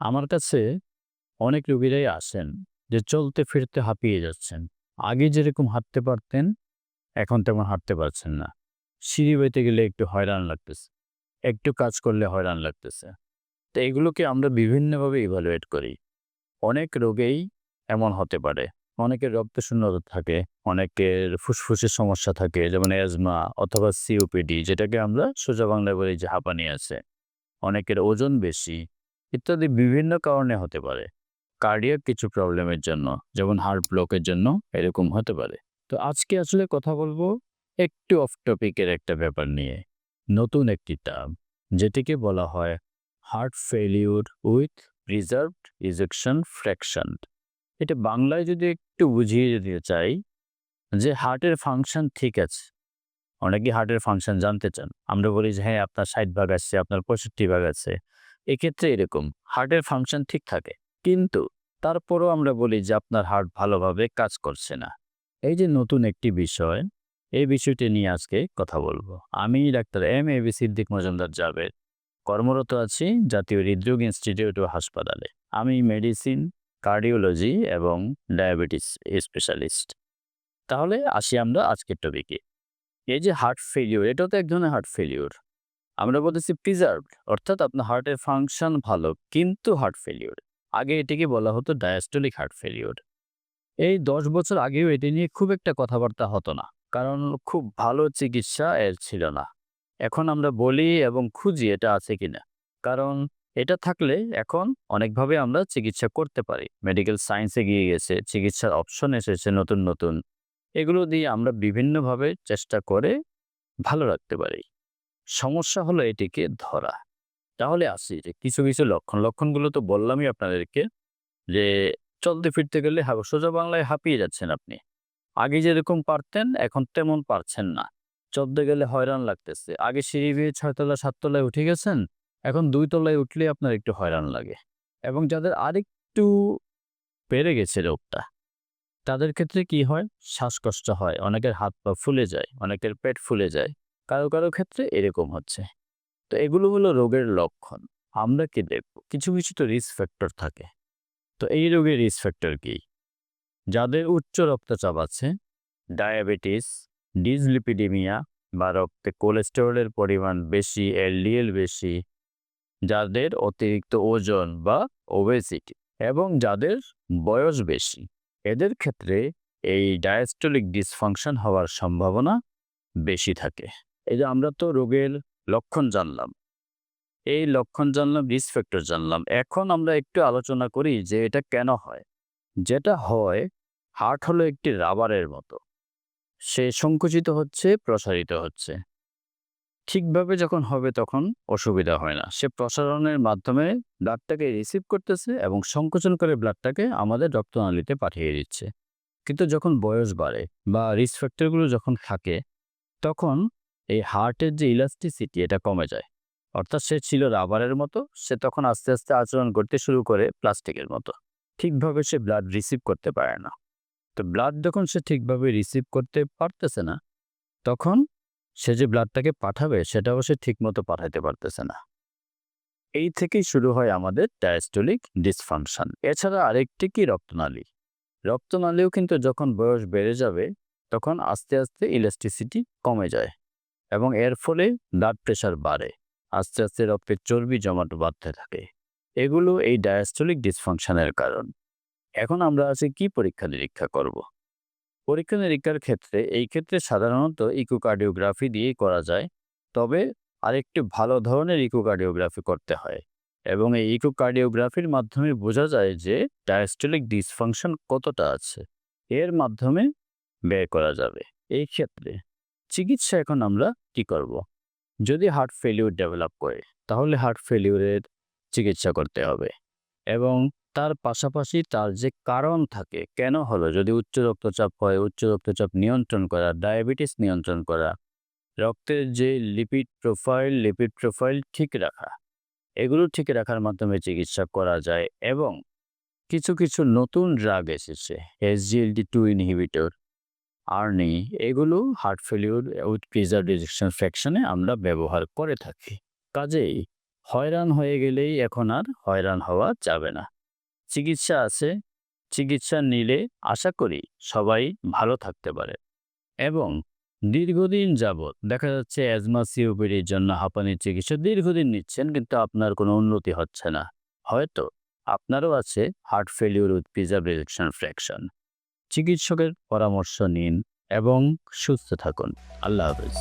আমার কাছে অনেক রোগীরাই আসেন যে চলতে ফিরতে হাঁপিয়ে যাচ্ছেন। আগে যেরকম হাঁটতে পারতেন, এখন তেমন হাঁটতে পারছেন না। সিঁড়ি বাইতে গেলে একটু হয়রান লাগতেছে। একটু কাজ করলে হয়রান লাগতেছে। তো এগুলোকে আমরা বিভিন্নভাবে ইভালুয়েট করি। অনেক রোগেই এমন হতে পারে। অনেকের রক্ত শূন্যতা থাকে, অনেকের ফুসফুসের সমস্যা থাকে যেমন অ্যাজমা অথবা সিওপিডি যেটাকে আমরা সোজা বাংলায় বলি যে হাঁপানি আছে। অনেকের ওজন বেশি ইত্যাদি বিভিন্ন কারণে হতে পারে। কার্ডিয়াক কিছু প্রবলেমের জন্য যেমন হার্ট ব্লকের জন্য এরকম হতে পারে। তো আজকে আসলে কথা বলব একটু অফ টপিকের একটা ব্যাপার নিয়ে। নতুন একটি টার্ম যেটিকে বলা হয় heart failure with preserved ejection fraction. এটা বাংলায় যদি একটু বুঝিয়ে দিতে চাই যে হার্টের ফাংশন ঠিক আছে। অনেকেই হার্টের ফাংশন জানতে চান। আমরা বলি যে হ্যাঁ আপনার ৬০ ভাগ আছে, আপনার ৬৫ ভাগ আছে। এক্ষেত্রে এরকম হার্টের ফাংশন ঠিক থাকে। কিন্তু তারপরও আমরা বলি যে আপনার হার্ট ভালোভাবে কাজ করছে না। এই যে নতুন একটি বিষয়, এই বিষয়টি নিয়ে আজকে কথা বলব। আমি doctor M A B Siddique Majumdar Javed কর্মরত আছি জাতীয় হৃদরোগ ইনস্টিটিউট ও হাসপাতালে। আমি মেডিসিন, কার্ডিওলজি এবং ডায়াবেটিস স্পেশালিস্ট। তাহলে আসি আমরা আজকের টপিকে। এই যে হার্ট ফেইলিউর এটাও তো এক ধরনের হার্ট ফেইলিউর। আমরা বলতেছি প্রিজার্ভড অর্থাৎ আপনার হার্টের ফাংশন ভালো কিন্তু হার্ট ফেইলিউর। আগে এটিকে বলা হতো ডায়াস্টোলিক হার্ট ফেইলিউর। এই ১০ বছর আগেও এটি নিয়ে খুব একটা কথাবার্তা হতো না। কারণ খুব ভালো চিকিৎসা এর ছিল না। এখন আমরা বলি এবং খুঁজি এটা আছে কিনা। কারণ এটা থাকলে এখন অনেকভাবে আমরা চিকিৎসা করতে পারি। মেডিকেল সায়েন্স এগিয়ে গেছে, চিকিৎসার অপশন এসেছে নতুন, নতুন। এগুলো দিয়ে আমরা বিভিন্নভাবে চেষ্টা করে ভালো রাখতে পারি। সমস্যা হলো এটিকে ধরা। তাহলে আসি যে কিছু, কিছু লক্ষণ। লক্ষণগুলো তো বললামই আপনাদেরকে যে চলতে ফিরতে গেলে সোজা বাংলায় হাঁপিয়ে যাচ্ছেন আপনি। আগে যেরকম পারতেন এখন তেমন পারছেন না। চলতে গেলে হয়রান লাগতেছে। আগে সিঁড়ি বেয়ে ৬ তলা ৭ তলায় উঠে গেছেন, এখন দুই তলায় উঠলেই আপনার একটু হয়রান লাগে। এবং যাদের আরেকটু বেড়ে গেছে রোগটা, তাদের ক্ষেত্রে কি হয়? শ্বাসকষ্ট হয়, অনেকের হাত পা ফুলে যায়, অনেকের পেট ফুলে যায়। কারও, কারও ক্ষেত্রে এরকম হচ্ছে। তো এগুলো হলো রোগের লক্ষণ। আমরা কি দেখব? কিছু, কিছু তো রিস্ক ফ্যাক্টর থাকে। তো এই রোগের রিস্ক ফ্যাক্টর কি? যাদের উচ্চ রক্তচাপ আছে, ডায়াবেটিস, ডিজলিপিডিমিয়া বা রক্তে কোলেস্টেরলের পরিমাণ বেশি, এলডিএল বেশি, যাদের অতিরিক্ত ওজন বা ওবেসিটি এবং যাদের বয়স বেশি, এদের ক্ষেত্রে এই ডায়াস্টোলিক ডিসফাংশন হওয়ার সম্ভাবনা বেশি থাকে। এই যে আমরা তো রোগের লক্ষণ জানলাম। এই লক্ষণ জানলাম, রিস্ক ফ্যাক্টর জানলাম। এখন আমরা একটু আলোচনা করি যে এটা কেন হয়? যেটা হয় হার্ট হলো একটি রাবারের মতো। সে সংকুচিত হচ্ছে, প্রসারিত হচ্ছে। ঠিকভাবে যখন হবে তখন অসুবিধা হয় না। সে প্রসারণের মাধ্যমে ব্লাডটাকে রিসিভ করতেছে এবং সংকোচন করে ব্লাডটাকে আমাদের রক্তনালীতে পাঠিয়ে দিচ্ছে। কিন্তু যখন বয়স বাড়ে বা রিস্ক ফ্যাক্টরগুলো যখন থাকে, তখন এই হার্টের যে ইলাস্টিসিটি এটা কমে যায়। অর্থাৎ সে ছিল রাবারের মতো, সে তখন আস্তে, আস্তে আচরণ করতে শুরু করে প্লাস্টিকের মতো। ঠিকভাবে সে ব্লাড রিসিভ করতে পারে না। তো ব্লাড যখন সে ঠিকভাবে রিসিভ করতে পারতেছে না, তখন সে যে ব্লাডটাকে পাঠাবে সেটাও সে ঠিকমতো পাঠাইতে পারতেছে না। এই থেকেই শুরু হয় আমাদের ডায়াস্টোলিক ডিসফাংশন। এছাড়া আরেকটি কি রক্তনালী। রক্তনালীও কিন্তু যখন বয়স বেড়ে যাবে, তখন আস্তে, আস্তে ইলাস্টিসিটি কমে যায় এবং এর ফলে ব্লাড প্রেশার বাড়ে। আস্তে, আস্তে রক্তের চর্বি জমাট বাঁধতে থাকে। এগুলো এই ডায়াস্টোলিক ডিসফাংশনের কারণ। এখন আমরা আছি কি পরীক্ষা-নিরীক্ষা করব। পরীক্ষা-নিরীক্ষার ক্ষেত্রে এই ক্ষেত্রে সাধারণত ইকোকার্ডিওগ্রাফি দিয়েই করা যায়। তবে আরেকটি ভালো ধরনের ইকোকার্ডিওগ্রাফি করতে হয় এবং এই ইকোকার্ডিওগ্রাফির মাধ্যমে বোঝা যায় যে ডায়াস্টোলিক ডিসফাংশন কতটা আছে। এর মাধ্যমে ব্যয় করা যাবে। এই ক্ষেত্রে চিকিৎসা এখন আমরা কি করব? যদি হার্ট ফেইলিউর ডেভেলপ করে, তাহলে হার্ট ফেলিউরের চিকিৎসা করতে হবে এবং তার পাশাপাশি তার যে কারণ থাকে, কেন হলো? যদি উচ্চ রক্তচাপ হয়, উচ্চ রক্তচাপ নিয়ন্ত্রণ করা, ডায়াবেটিস নিয়ন্ত্রণ করা, রক্তের যে লিপিড প্রোফাইল, লিপিড প্রোফাইল ঠিক রাখা। এগুলো ঠিক রাখার মাধ্যমে চিকিৎসা করা যায় এবং কিছু, কিছু নতুন ড্রাগ এসেছে। SGLT2 ইনহিবিটর, আর্নি এগুলো heart failure with preserved ejection fraction এ আমরা ব্যবহার করে থাকি। কাজেই হয়রান হয়ে গেলেই এখন আর হয়রান হওয়া যাবে না। চিকিৎসা আছে, চিকিৎসা নিলে আশা করি সবাই ভালো থাকতে পারে। এবং দীর্ঘদিন যাবৎ, দেখা যাচ্ছে অ্যাজমা সিওপিডির জন্য হাঁপানির চিকিৎসা দীর্ঘদিন নিচ্ছেন, কিন্তু আপনার কোনো উন্নতি হচ্ছে না। হয়তো আপনারও আছে heart failure with preserve rejection fraction চিকিৎসকের পরামর্শ নিন এবং সুস্থ থাকুন। আল্লাহ হাফিজ।